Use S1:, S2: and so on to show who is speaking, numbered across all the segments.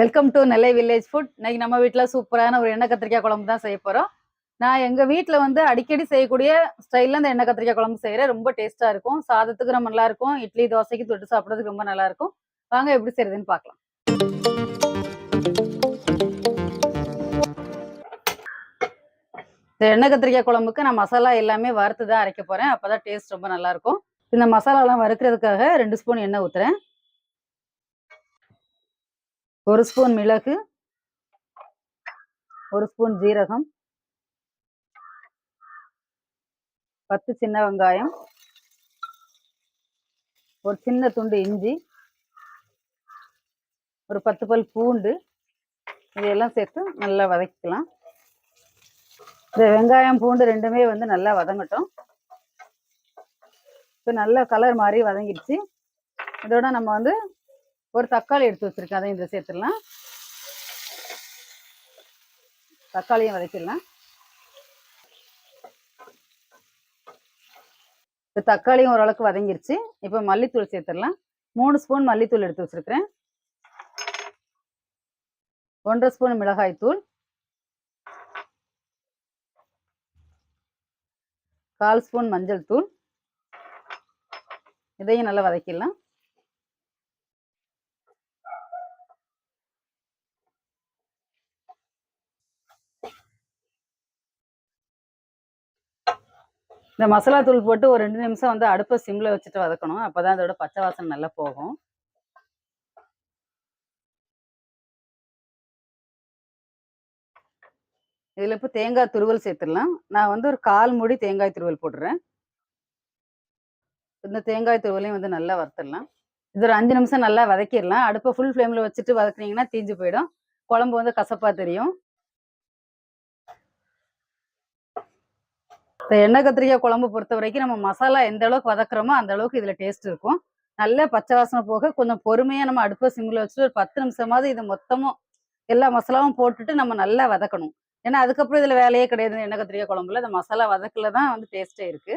S1: welcome to Nellai village food இன்னைக்கு நம்ம வீட்டில் சூப்பரான ஒரு எண்ணெய் கத்திரிக்காய் குழம்பு தான் செய்ய போகிறோம் நான் எங்கள் வீட்டில் வந்து அடிக்கடி செய்யக்கூடிய ஸ்டைலில் அந்த எண்ணெய் கத்திரிக்காய் குழம்பு செய்கிறேன் ரொம்ப டேஸ்ட்டாக இருக்கும் சாதத்துக்கு ரொம்ப நல்லாயிருக்கும் இட்லி தோசைக்கு தொட்டு சாப்பிட்றதுக்கு ரொம்ப நல்லாயிருக்கும் வாங்க எப்படி செய்யுதுன்னு பார்க்கலாம் இந்த எண்ணெய் கத்திரிக்காய் குழம்புக்கு நான் மசாலா எல்லாமே வறுத்து தான் அரைக்க போகிறேன் அப்போ தான் டேஸ்ட் ரொம்ப நல்லாயிருக்கும் இந்த மசாலாலாம் வறுக்கிறதுக்காக ரெண்டு ஸ்பூன் எண்ணெய் ஊற்றுறேன் ஒரு ஸ்பூன் மிளகு ஒரு ஸ்பூன் ஜீரகம் பத்து சின்ன வெங்காயம் ஒரு சின்ன துண்டு இஞ்சி ஒரு பத்து பல் பூண்டு இதையெல்லாம் சேர்த்து நல்லா வதக்கிக்கலாம் இந்த வெங்காயம் பூண்டு ரெண்டுமே வந்து நல்லா வதங்கட்டும் இப்போ நல்லா கலர் மாதிரி வதங்கிடுச்சு இதோட நம்ம வந்து ஒரு தக்காளி எடுத்து வச்சுருக்கேன் அதையும் இதில் சேர்த்துடலாம் தக்காளியும் வதக்கிடலாம் இப்போ தக்காளியும் ஓரளவுக்கு வதங்கிருச்சு இப்போ மல்லித்தூள் சேர்த்துடலாம் மூணு ஸ்பூன் மல்லித்தூள் எடுத்து வச்சுருக்கிறேன் ஒன்றரை ஸ்பூன் மிளகாய்த்தூள் கால் ஸ்பூன் மஞ்சள் தூள் இதையும் நல்லா வதக்கிடலாம் இந்த மசாலா தூள் போட்டு ஒரு ரெண்டு நிமிஷம் வந்து அடுப்பை சிம்மில் வச்சுட்டு வதக்கணும் அப்போ தான் அதோட பச்சை வாசனை நல்லா போகும் இதில் இப்போ தேங்காய் துருவல் சேர்த்துடலாம் நான் வந்து ஒரு கால் மூடி தேங்காய் துருவல் போடுறேன் இந்த தேங்காய் துருவலையும் வந்து நல்லா வறுத்துடலாம் இது ஒரு அஞ்சு நிமிஷம் நல்லா வதக்கிடலாம் அடுப்பை ஃபுல் ஃப்ளேம்ல வச்சுட்டு வதக்குனீங்கன்னா தீஞ்சு போயிடும் குழம்பு வந்து கசப்பாக தெரியும் இப்போ எண்ணெய் கத்திரிக்காய் குழம்பு பொறுத்த வரைக்கும் நம்ம மசாலா எந்த அளவுக்கு வதக்குறோமோ அந்த அளவுக்கு இதில் டேஸ்ட் இருக்கும் நல்ல பச்சை வாசனை போக கொஞ்சம் பொறுமையாக நம்ம அடுப்பை சிம்மில் வச்சுட்டு ஒரு பத்து நிமிஷமாவது இது மொத்தமும் எல்லா மசாலாவும் போட்டுட்டு நம்ம நல்லா வதக்கணும் ஏன்னா அதுக்கப்புறம் இதில் வேலையே கிடையாது எண்ணெய் கத்திரிக்காய் குழம்புல இந்த மசாலா வதக்கல தான் வந்து டேஸ்டே இருக்கு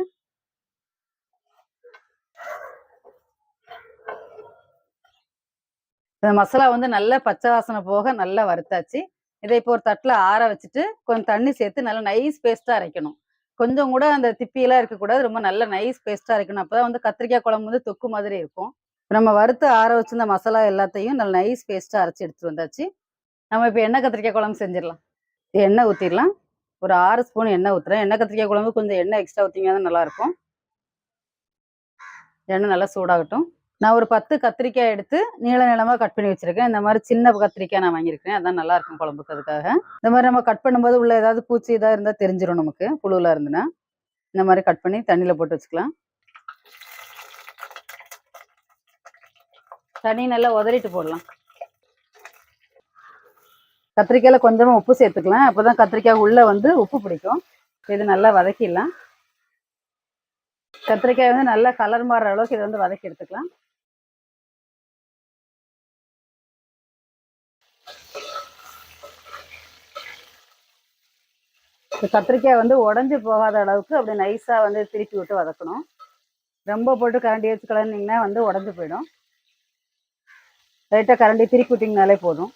S1: இந்த மசாலா வந்து நல்லா பச்சை வாசனை போக நல்லா வறுத்தாச்சு இதை இப்போ ஒரு தட்டில் ஆற வச்சுட்டு கொஞ்சம் தண்ணி சேர்த்து நல்லா நைஸ் பேஸ்ட்டாக அரைக்கணும் கொஞ்சம் கூட அந்த திப்பியெல்லாம் இருக்கக்கூடாது ரொம்ப நல்ல நைஸ் பேஸ்ட்டாக இருக்கணும் அப்போ வந்து கத்திரிக்காய் குழம்பு வந்து தொக்கு மாதிரி இருக்கும் நம்ம வறுத்து ஆற வச்சிருந்த மசாலா எல்லாத்தையும் நல்ல நைஸ் பேஸ்ட்டாக அரைச்சி எடுத்துகிட்டு வந்தாச்சு நம்ம இப்போ எண்ணெய் கத்திரிக்காய் குழம்பு செஞ்சிடலாம் எண்ணெய் ஊற்றிடலாம் ஒரு ஆறு ஸ்பூன் எண்ணெய் ஊற்றுறேன் எண்ணெய் கத்திரிக்காய் குழம்பு கொஞ்சம் எண்ணெய் எக்ஸ்ட்ரா ஊற்றிங்கன்னா தான் நல்லாயிருக்கும் எண்ணெய் நல்லா சூடாகட்டும் நான் ஒரு பத்து கத்திரிக்காய் எடுத்து நீள நிலமா கட் பண்ணி வச்சிருக்கேன் இந்த மாதிரி சின்ன கத்திரிக்காய் நான் வாங்கியிருக்கேன் அதான் நல்லா இருக்கும் குழம்புக்கு அதுக்காக இந்த மாதிரி நம்ம கட் பண்ணும்போது உள்ள ஏதாவது பூச்சி இதாக இருந்தால் தெரிஞ்சிடும் நமக்கு புழுவில் இருந்துன்னா இந்த மாதிரி கட் பண்ணி தண்ணியில் போட்டு வச்சுக்கலாம் தண்ணி நல்லா உதறிட்டு போடலாம் கத்திரிக்காயில கொஞ்சமாக உப்பு சேர்த்துக்கலாம் அப்பதான் கத்திரிக்காய் உள்ளே வந்து உப்பு பிடிக்கும் இது நல்லா வதக்கிடலாம் கத்திரிக்காய் வந்து நல்லா கலர் மாறுற அளவுக்கு இதை வந்து வதக்கி எடுத்துக்கலாம் கத்திரிக்காய் வந்து உடஞ்சி போகாத அளவுக்கு அப்படி நைஸாக வந்து திருப்பி விட்டு வதக்கணும் ரொம்ப போட்டு கரண்டி வச்சு கிளம்பிங்கன்னா வந்து உடஞ்சி போயிடும் லைட்டாக கரண்டி திருப்பி விட்டிங்கனாலே போதும்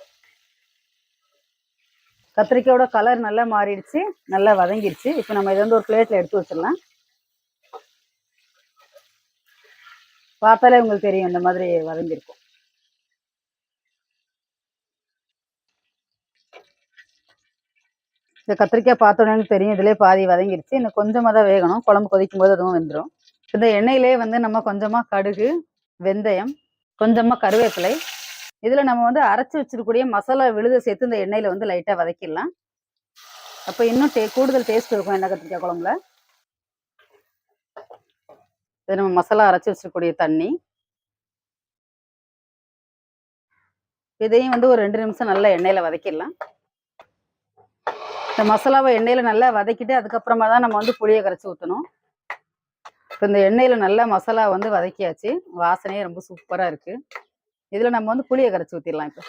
S1: கத்திரிக்காயோட கலர் நல்லா மாறிடுச்சு நல்லா வதங்கிடுச்சு இப்போ நம்ம இதை வந்து ஒரு பிளேட்டில் எடுத்து வச்சிடலாம் பார்த்தாலே உங்களுக்கு தெரியும் இந்த மாதிரி வதங்கியிருக்கும் இந்த கத்திரிக்காய் பார்த்தோன்னே தெரியும் இதுலேயே பாதி வதங்கிருச்சு இன்னும் கொஞ்சமாக தான் வேகணும் குழம்பு கொதிக்கும் போது அதுவும் வெந்துடும் இந்த எண்ணெயிலே வந்து நம்ம கொஞ்சமாக கடுகு வெந்தயம் கொஞ்சமாக கருவேப்பிலை இதில் நம்ம வந்து அரைச்சி வச்சிருக்கூடிய மசாலா விழுத சேர்த்து இந்த எண்ணெயில் வந்து லைட்டாக வதக்கிடலாம் அப்போ இன்னும் டே கூடுதல் டேஸ்ட் இருக்கும் எண்ணெய் கத்திரிக்காய் குழம்புல இது நம்ம மசாலா அரைச்சி வச்சிருக்கூடிய தண்ணி இதையும் வந்து ஒரு ரெண்டு நிமிஷம் நல்லா எண்ணெயில் வதக்கிடலாம் இந்த மசாலாவை எண்ணெயில் நல்லா வதக்கிட்டு அதுக்கப்புறமா தான் நம்ம வந்து புளியை கரைச்சி ஊற்றணும் இப்போ இந்த எண்ணெயில் நல்லா மசாலா வந்து வதக்கியாச்சு வாசனையே ரொம்ப சூப்பராக இருக்குது இதில் நம்ம வந்து புளியை கரைச்சி ஊற்றிடலாம் இப்போ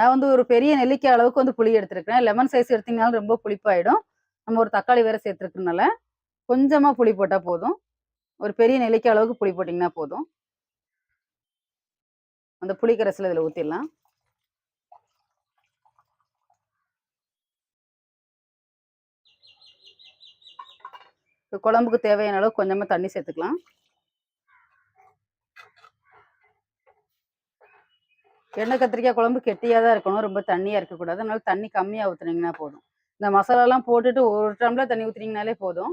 S1: நான் வந்து ஒரு பெரிய நெல்லிக்காய் அளவுக்கு வந்து புளி எடுத்துருக்கிறேன் லெமன் சைஸ் எடுத்திங்கனாலும் ரொம்ப புளிப்பாயிடும் நம்ம ஒரு தக்காளி வேற சேர்த்துருக்கனால கொஞ்சமாக புளி போட்டால் போதும் ஒரு பெரிய நெல்லிக்காய் அளவுக்கு புளி போட்டிங்கன்னா போதும் அந்த புளிக்கரைசில் இதில் ஊற்றிடலாம் குழம்புக்கு தேவையான அளவு கொஞ்சமாக தண்ணி சேர்த்துக்கலாம் எண்ணெய் கத்திரிக்காய் குழம்பு கெட்டியாக தான் இருக்கணும் ரொம்ப தண்ணியாக இருக்கக்கூடாது அதனால தண்ணி கம்மியாக ஊற்றுனீங்கன்னா போதும் இந்த மசாலாலாம் போட்டுட்டு ஒரு டம்ளர் தண்ணி ஊற்றுனீங்கனாலே போதும்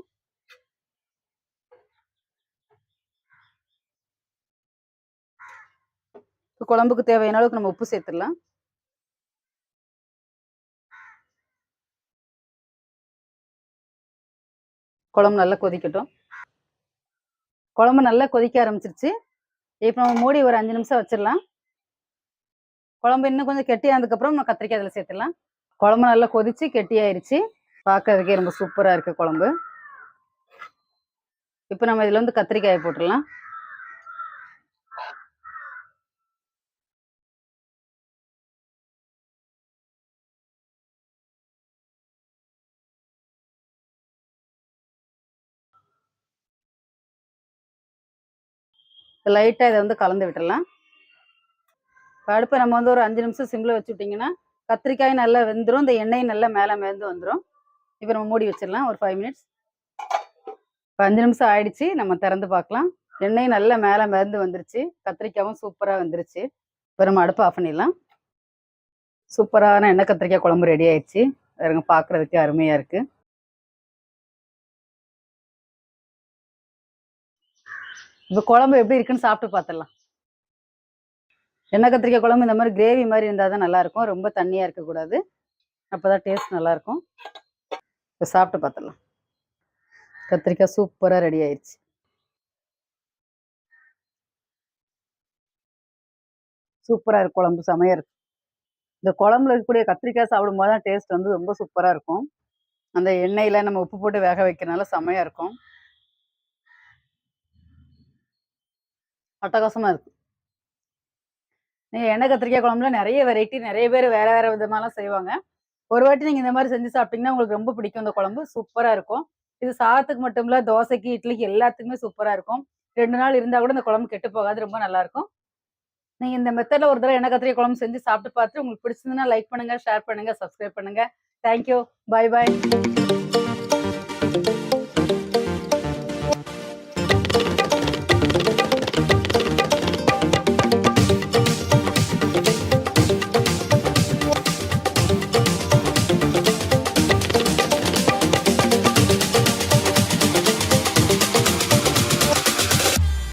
S1: குழம்புக்கு தேவையான அளவுக்கு நம்ம உப்பு சேர்த்துடலாம் குழம்பு நல்லா கொதிக்கட்டும் குழம்பு நல்லா கொதிக்க ஆரம்பிச்சிருச்சு இப்போ நம்ம மூடி ஒரு அஞ்சு நிமிஷம் வச்சிடலாம் குழம்பு இன்னும் கொஞ்சம் கெட்டியானதுக்கப்புறம் நம்ம கத்திரிக்காய் அதில் சேர்த்துடலாம் குழம்பு நல்லா கொதிச்சு கெட்டியாயிருச்சு பார்க்கறதுக்கே ரொம்ப சூப்பராக இருக்குது குழம்பு இப்போ நம்ம இதில் வந்து கத்திரிக்காயை போட்டுடலாம் லைட்டாக இதை வந்து கலந்து விட்டுடலாம் அடுப்பை நம்ம வந்து ஒரு அஞ்சு நிமிஷம் சிம்மில் விட்டிங்கன்னா கத்திரிக்காய் நல்லா வெந்துடும் இந்த எண்ணெய் நல்லா மேலே மேந்து வந்துடும் இப்போ நம்ம மூடி வச்சிடலாம் ஒரு ஃபைவ் மினிட்ஸ் இப்போ அஞ்சு நிமிஷம் ஆயிடுச்சு நம்ம திறந்து பார்க்கலாம் எண்ணெய் நல்லா மேலே மேந்து வந்துருச்சு கத்திரிக்காயும் சூப்பராக வந்துருச்சு இப்போ நம்ம அடுப்பு ஆஃப் பண்ணிடலாம் சூப்பரான எண்ணெய் கத்திரிக்காய் குழம்பு ரெடி ஆயிடுச்சு பாருங்க பார்க்குறதுக்கே அருமையாக இருக்குது இப்போ குழம்பு எப்படி இருக்குன்னு சாப்பிட்டு பார்த்துடலாம் எண்ணெய் கத்திரிக்காய் குழம்பு இந்த மாதிரி கிரேவி மாதிரி இருந்தால் தான் இருக்கும் ரொம்ப தண்ணியா இருக்கக்கூடாது கூடாது அப்பதான் டேஸ்ட் இருக்கும் இப்ப சாப்பிட்டு பார்த்துடலாம் கத்திரிக்காய் சூப்பராக ரெடி ஆயிடுச்சு சூப்பராக இருக்கும் குழம்பு சமையல் இருக்கும் இந்த குழம்புல இருக்கக்கூடிய கத்திரிக்காய் சாப்பிடும்போது தான் டேஸ்ட் வந்து ரொம்ப சூப்பராக இருக்கும் அந்த எண்ணெயில நம்ம உப்பு போட்டு வேக வைக்கிறனால செமையா இருக்கும் அட்டகாசமாக இருக்கும் நீங்கள் எண்ணெய் கத்திரிக்காய் குழம்புல நிறைய வெரைட்டி நிறைய பேர் வேற வேற விதமாலாம் செய்வாங்க ஒரு வாட்டி நீங்கள் இந்த மாதிரி செஞ்சு சாப்பிட்டீங்கன்னா உங்களுக்கு ரொம்ப பிடிக்கும் இந்த குழம்பு சூப்பராக இருக்கும் இது சாதத்துக்கு மட்டும் இல்லை தோசைக்கு இட்லிக்கு எல்லாத்துக்குமே சூப்பராக இருக்கும் ரெண்டு நாள் இருந்தால் கூட இந்த குழம்பு கெட்டு போகாது ரொம்ப நல்லாயிருக்கும் நீங்கள் இந்த மெத்தடில் ஒரு தடவை எண்ணெய் கத்திரிக்காய் குழம்பு செஞ்சு சாப்பிட்டு பார்த்துட்டு உங்களுக்கு பிடிச்சிருந்ததுன்னா லைக் பண்ணுங்கள் ஷேர் பண்ணுங்கள் சப்ஸ்கிரைப் பண்ணுங்கள் தேங்க்யூ பாய் பாய்